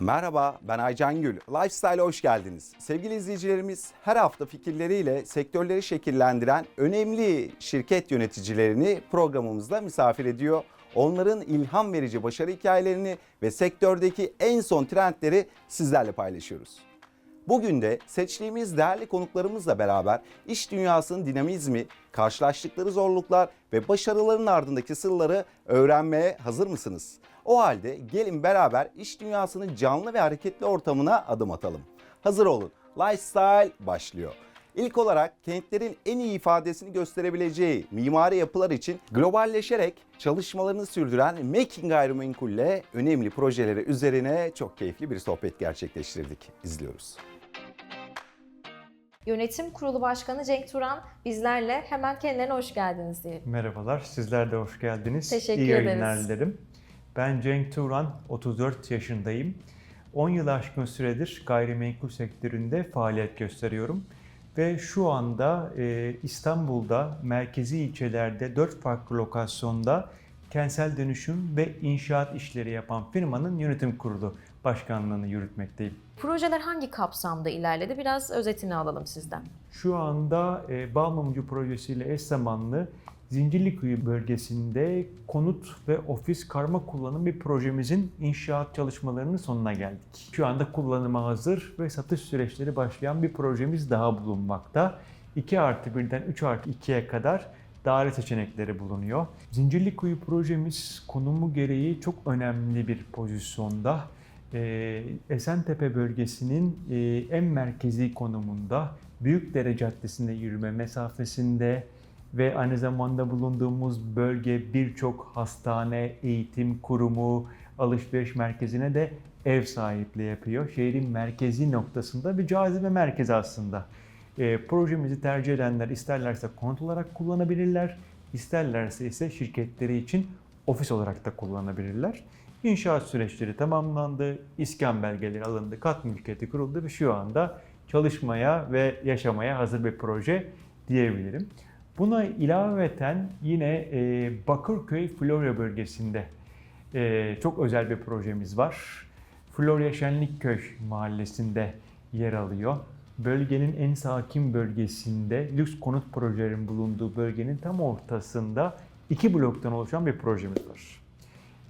Merhaba, ben Aycan Gül. Lifestyle'a hoş geldiniz. Sevgili izleyicilerimiz, her hafta fikirleriyle sektörleri şekillendiren önemli şirket yöneticilerini programımızda misafir ediyor. Onların ilham verici başarı hikayelerini ve sektördeki en son trendleri sizlerle paylaşıyoruz. Bugün de seçtiğimiz değerli konuklarımızla beraber iş dünyasının dinamizmi, karşılaştıkları zorluklar ve başarıların ardındaki sırları öğrenmeye hazır mısınız? O halde gelin beraber iş dünyasının canlı ve hareketli ortamına adım atalım. Hazır olun. Lifestyle başlıyor. İlk olarak kentlerin en iyi ifadesini gösterebileceği mimari yapılar için globalleşerek çalışmalarını sürdüren Making Gayrimenkul'le önemli projeleri üzerine çok keyifli bir sohbet gerçekleştirdik. İzliyoruz. Yönetim Kurulu Başkanı Cenk Turan bizlerle hemen kendilerine hoş geldiniz diyelim. Merhabalar, sizler de hoş geldiniz. Teşekkür İyi yayınlar ederiz. dilerim. Ben Cenk Turan, 34 yaşındayım. 10 yıl aşkın süredir gayrimenkul sektöründe faaliyet gösteriyorum. Ve şu anda e, İstanbul'da merkezi ilçelerde 4 farklı lokasyonda kentsel dönüşüm ve inşaat işleri yapan firmanın yönetim kurulu başkanlığını yürütmekteyim. Projeler hangi kapsamda ilerledi? Biraz özetini alalım sizden. Şu anda e, Balmumcu projesiyle eş zamanlı Zincirlikuyu bölgesinde konut ve ofis karma kullanım bir projemizin inşaat çalışmalarının sonuna geldik. Şu anda kullanıma hazır ve satış süreçleri başlayan bir projemiz daha bulunmakta. 2 artı 1'den 3 artı 2'ye kadar daire seçenekleri bulunuyor. Zincirlikuyu projemiz konumu gereği çok önemli bir pozisyonda. Ee, Esentepe bölgesinin e, en merkezi konumunda Büyükdere Caddesi'nde yürüme mesafesinde ve aynı zamanda bulunduğumuz bölge birçok hastane, eğitim kurumu, alışveriş merkezine de ev sahipliği yapıyor. Şehrin merkezi noktasında bir cazibe merkezi aslında. E, projemizi tercih edenler isterlerse konut olarak kullanabilirler, isterlerse ise şirketleri için ofis olarak da kullanabilirler. İnşaat süreçleri tamamlandı, iskan belgeleri alındı, kat mülkiyeti kuruldu ve şu anda çalışmaya ve yaşamaya hazır bir proje diyebilirim. Buna ilaveten yine e, Bakırköy Florya bölgesinde e, çok özel bir projemiz var. Florya Şenlikköy mahallesinde yer alıyor. Bölgenin en sakin bölgesinde lüks konut projelerinin bulunduğu bölgenin tam ortasında iki bloktan oluşan bir projemiz var.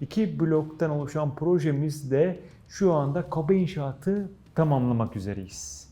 İki bloktan oluşan projemizde şu anda kaba inşaatı tamamlamak üzereyiz.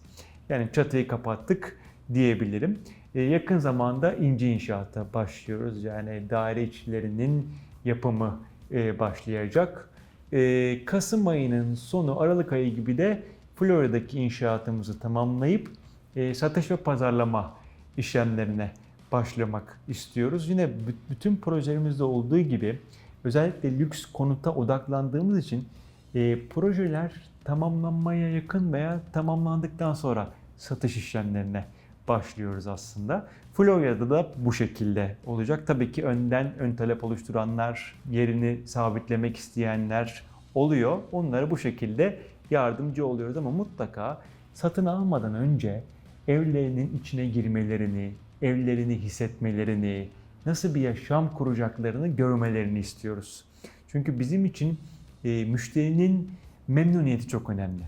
Yani çatıyı kapattık diyebilirim. Ee, yakın zamanda ince inşaata başlıyoruz. Yani daire içlerinin yapımı e, başlayacak. Ee, Kasım ayının sonu Aralık ayı gibi de Florya'daki inşaatımızı tamamlayıp e, satış ve pazarlama işlemlerine başlamak istiyoruz. Yine bü- bütün projelerimizde olduğu gibi özellikle lüks konuta odaklandığımız için e, projeler tamamlanmaya yakın veya tamamlandıktan sonra satış işlemlerine başlıyoruz aslında. Florya'da da bu şekilde olacak. Tabii ki önden ön talep oluşturanlar, yerini sabitlemek isteyenler oluyor. Onlara bu şekilde yardımcı oluyoruz ama mutlaka satın almadan önce evlerinin içine girmelerini, evlerini hissetmelerini, nasıl bir yaşam kuracaklarını görmelerini istiyoruz. Çünkü bizim için e, müşterinin memnuniyeti çok önemli.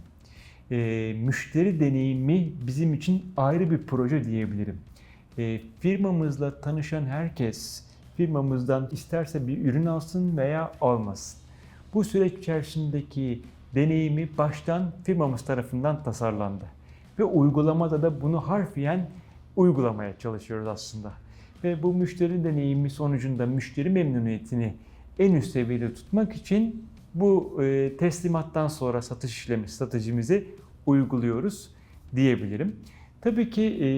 E, müşteri deneyimi bizim için ayrı bir proje diyebilirim. E, firmamızla tanışan herkes firmamızdan isterse bir ürün alsın veya almasın. Bu süreç içerisindeki deneyimi baştan firmamız tarafından tasarlandı. Ve uygulamada da bunu harfiyen uygulamaya çalışıyoruz aslında. Ve bu müşteri deneyimi sonucunda müşteri memnuniyetini en üst seviyede tutmak için bu e, teslimattan sonra satış işlemi stratejimizi uyguluyoruz diyebilirim. Tabii ki e,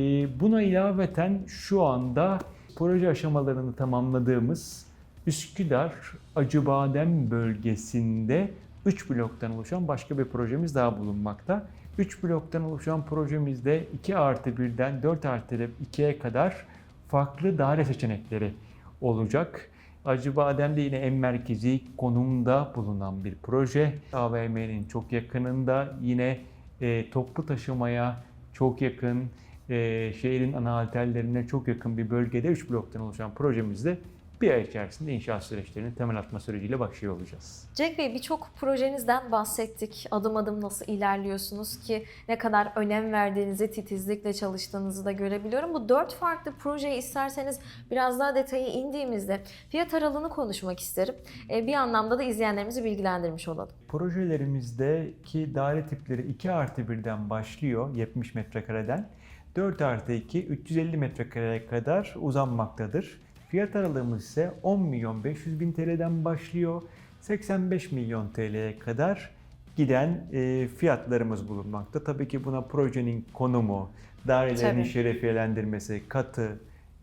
buna ilaveten şu anda proje aşamalarını tamamladığımız Üsküdar Acıbadem bölgesinde 3 bloktan oluşan başka bir projemiz daha bulunmakta. 3 bloktan oluşan projemizde 2 artı 1'den 4 artı 2'ye kadar farklı daire seçenekleri olacak. Acıbadem'de yine en merkezi konumda bulunan bir proje. AVM'nin çok yakınında yine e, toplu taşımaya çok yakın, e, şehrin ana halterlerine çok yakın bir bölgede 3 bloktan oluşan projemizde bir ay içerisinde inşaat süreçlerinin temel atma süreciyle başlıyor olacağız. Cenk Bey birçok projenizden bahsettik. Adım adım nasıl ilerliyorsunuz ki ne kadar önem verdiğinizi, titizlikle çalıştığınızı da görebiliyorum. Bu dört farklı projeyi isterseniz biraz daha detayı indiğimizde fiyat aralığını konuşmak isterim. E, bir anlamda da izleyenlerimizi bilgilendirmiş olalım. Projelerimizdeki daire tipleri 2 artı 1'den başlıyor 70 metrekareden. 4 artı 2, 350 metrekareye kadar uzanmaktadır. Fiyat aralığımız ise 10 milyon 500 bin TL'den başlıyor. 85 milyon TL'ye kadar giden e, fiyatlarımız bulunmakta. Tabii ki buna projenin konumu, dairelerin Tabii. şerefiyelendirmesi, katı,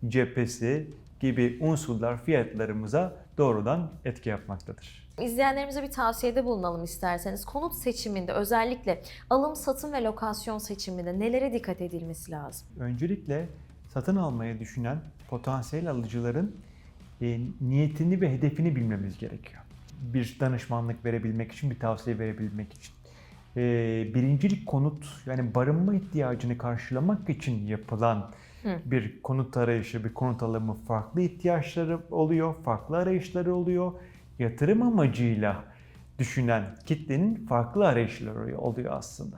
cephesi gibi unsurlar fiyatlarımıza doğrudan etki yapmaktadır. İzleyenlerimize bir tavsiyede bulunalım isterseniz. Konut seçiminde özellikle alım, satım ve lokasyon seçiminde nelere dikkat edilmesi lazım? Öncelikle satın almayı düşünen potansiyel alıcıların e, niyetini ve hedefini bilmemiz gerekiyor. Bir danışmanlık verebilmek için, bir tavsiye verebilmek için. E, birincilik konut yani barınma ihtiyacını karşılamak için yapılan Hı. bir konut arayışı, bir konut alımı farklı ihtiyaçları oluyor, farklı arayışları oluyor. Yatırım amacıyla düşünen kitlenin farklı arayışları oluyor aslında.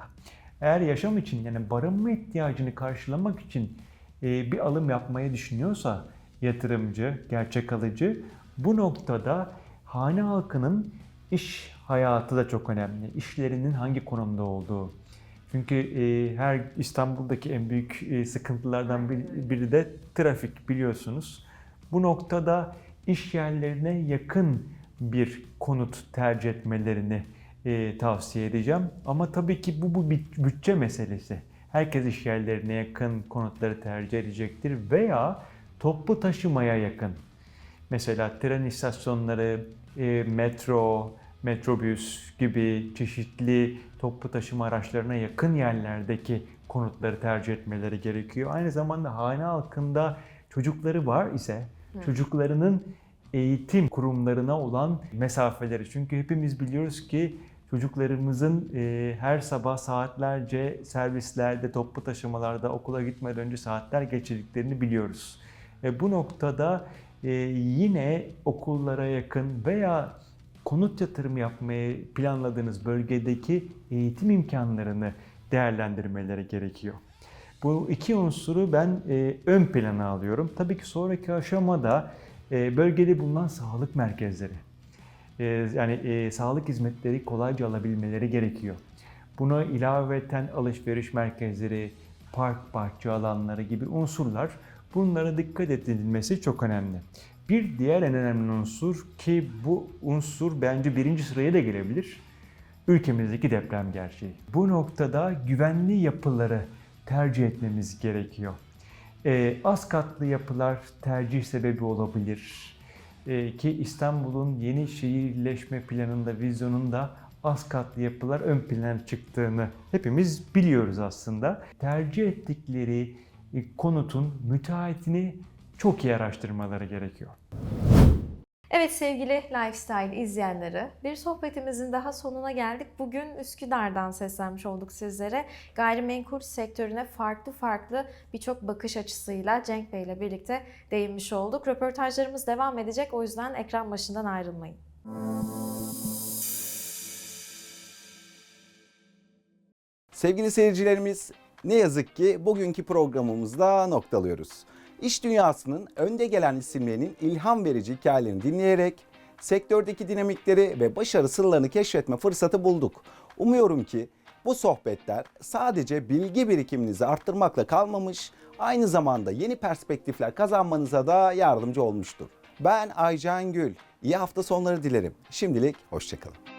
Eğer yaşam için yani barınma ihtiyacını karşılamak için bir alım yapmayı düşünüyorsa yatırımcı, gerçek alıcı bu noktada hane halkının iş hayatı da çok önemli. İşlerinin hangi konumda olduğu. Çünkü e, her İstanbul'daki en büyük e, sıkıntılardan bir- biri de trafik biliyorsunuz. Bu noktada iş yerlerine yakın bir konut tercih etmelerini e, tavsiye edeceğim. Ama tabii ki bu, bu bütçe meselesi. Herkes iş yerlerine yakın konutları tercih edecektir veya toplu taşımaya yakın. Mesela tren istasyonları, e, metro, metrobüs gibi çeşitli toplu taşıma araçlarına yakın yerlerdeki konutları tercih etmeleri gerekiyor. Aynı zamanda hane halkında çocukları var ise çocuklarının eğitim kurumlarına olan mesafeleri. Çünkü hepimiz biliyoruz ki çocuklarımızın e, her sabah saatlerce servislerde, toplu taşımalarda okula gitmeden önce saatler geçirdiklerini biliyoruz. E, bu noktada e, yine okullara yakın veya konut yatırımı yapmayı planladığınız bölgedeki eğitim imkanlarını değerlendirmeleri gerekiyor. Bu iki unsuru ben e, ön plana alıyorum. Tabii ki sonraki aşamada e, bölgede bulunan sağlık merkezleri. E, yani e, sağlık hizmetleri kolayca alabilmeleri gerekiyor. Buna ilaveten alışveriş merkezleri, park, bahçe alanları gibi unsurlar bunlara dikkat edilmesi çok önemli. Bir diğer en önemli unsur ki bu unsur bence birinci sıraya da gelebilir. Ülkemizdeki deprem gerçeği. Bu noktada güvenli yapıları tercih etmemiz gerekiyor. Ee, az katlı yapılar tercih sebebi olabilir. Ee, ki İstanbul'un yeni şehirleşme planında, vizyonunda az katlı yapılar ön plana çıktığını hepimiz biliyoruz aslında. Tercih ettikleri e, konutun müteahhitini çok iyi araştırmaları gerekiyor. Evet sevgili Lifestyle izleyenleri, bir sohbetimizin daha sonuna geldik. Bugün Üsküdar'dan seslenmiş olduk sizlere. Gayrimenkul sektörüne farklı farklı birçok bakış açısıyla Cenk Bey ile birlikte değinmiş olduk. Röportajlarımız devam edecek o yüzden ekran başından ayrılmayın. Sevgili seyircilerimiz ne yazık ki bugünkü programımızda noktalıyoruz. İş dünyasının önde gelen isimlerinin ilham verici hikayelerini dinleyerek sektördeki dinamikleri ve başarı sırlarını keşfetme fırsatı bulduk. Umuyorum ki bu sohbetler sadece bilgi birikiminizi arttırmakla kalmamış, aynı zamanda yeni perspektifler kazanmanıza da yardımcı olmuştur. Ben Aycan Gül. İyi hafta sonları dilerim. Şimdilik hoşçakalın.